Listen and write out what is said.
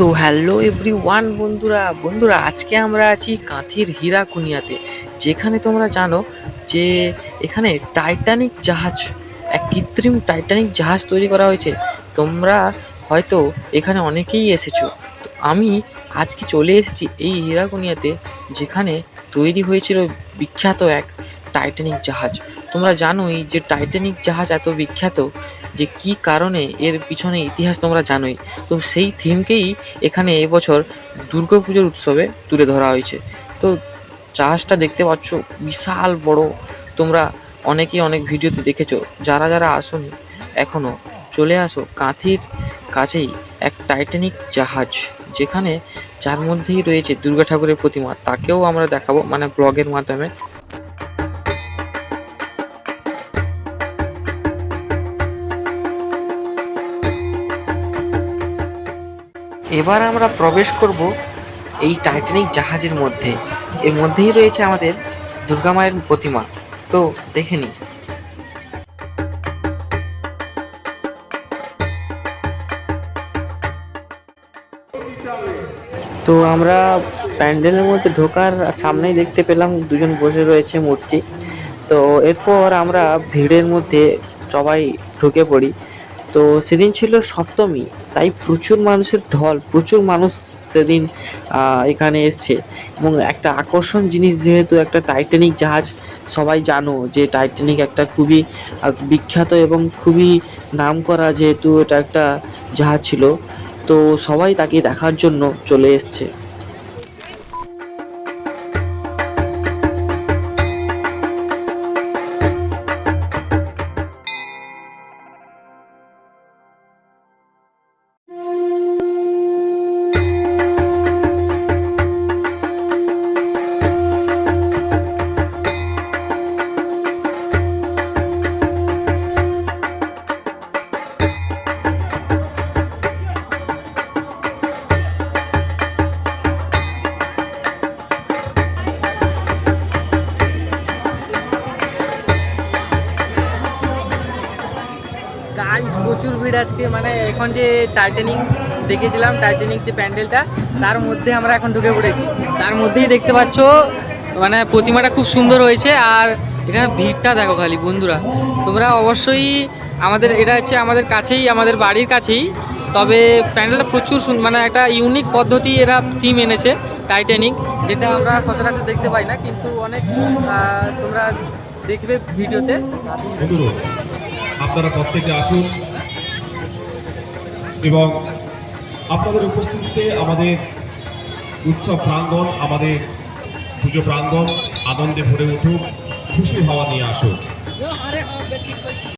তো hello every one বন্ধুরা বন্ধুরা, আজকে আমরা আছি কাঁথির হীরাকুনিয়াতে, যেখানে তোমরা জানো যে এখানে টাইটানিক জাহাজ, এক কৃত্রিম টাইটানিক জাহাজ তৈরি করা হয়েছে। তোমরা হয়তো এখানে অনেকেই এসেছ। তো আমি আজকে চলে এসেছি এই হীরাকুনিয়াতে, যেখানে তৈরি হয়েছিল বিখ্যাত এক টাইটানিক জাহাজ। তোমরা জানোই যে টাইটানিক জাহাজ এত বিখ্যাত যে কি কারণে এর পিছনে ইতিহাস তোমরা জানোই। তো সেই থিমকেই এখানে এবছর দুর্গাপুজোর উৎসবে তুলে ধরা হয়েছে। তো জাহাজটা দেখতে পাচ্ছ, বিশাল বড়। তোমরা অনেকেই অনেক ভিডিওতে দেখেছ, যারা যারা আসোনি এখনও চলে আসো কাঁথির কাছেই এক টাইটানিক জাহাজ, যেখানে যার মধ্যেই রয়েছে দুর্গা ঠাকুরের প্রতিমা। তাকেও আমরা দেখাবো মানে ব্লগের মাধ্যমে। এবার আমরা প্রবেশ করব এই টাইটানিক জাহাজের মধ্যে। এর মধ্যেই রয়েছে আমাদের দুর্গা মায়ের প্রতিমা। তো দেখে নিই। তো আমরা প্যান্ডেলের মধ্যে ঢোকার সামনেই দেখতে পেলাম দুজন বসে রয়েছে মূর্তি। তো এরপর আমরা ভিড়ের মধ্যে সবাই ঢুকে পড়ি। তো সেদিন ছিল সপ্তমী, তাই প্রচুর মানুষের ঢল, প্রচুর মানুষ সেদিন এখানে এসছে। এবং একটা আকর্ষণ জিনিস যেহেতু একটা টাইটানিক জাহাজ, সবাই জানো যে টাইটানিক একটা খুবই বিখ্যাত এবং খুবই নামকরা যেহেতু এটা একটা জাহাজ ছিল। তো সবাই তাকে দেখার জন্য চলে এসছে। গাইস প্রচুর ভিড় আজকে। মানে এখন যে টাইটানিক দেখেছিলাম টাইটানিক যে প্যান্ডেলটা, তার মধ্যে আমরা এখন ঢুকে পড়েছি। তার মধ্যেই দেখতে পাচ্ছ মানে প্রতিমাটা খুব সুন্দর হয়েছে, আর এখানে ভিড়টা দেখো খালি বন্ধুরা। তোমরা অবশ্যই আমাদের, এটা হচ্ছে আমাদের কাছেই, আমাদের বাড়ির কাছেই। তবে প্যান্ডেলটা প্রচুর মানে একটা ইউনিক পদ্ধতি এরা থিম এনেছে টাইটানিক যেটা আমরা সচরাচর দেখতে পাই না, কিন্তু অনেক তোমরা দেখবে ভিডিওতে। আপনারা প্রত্যেকে আসুন। এবং আপনাদের উপস্থিতিতে আমাদের উৎসব প্রাঙ্গণ, আমাদের পুজো প্রাঙ্গণ আনন্দে ভরে উঠুক, খুশি হওয়া নিয়ে আসুন।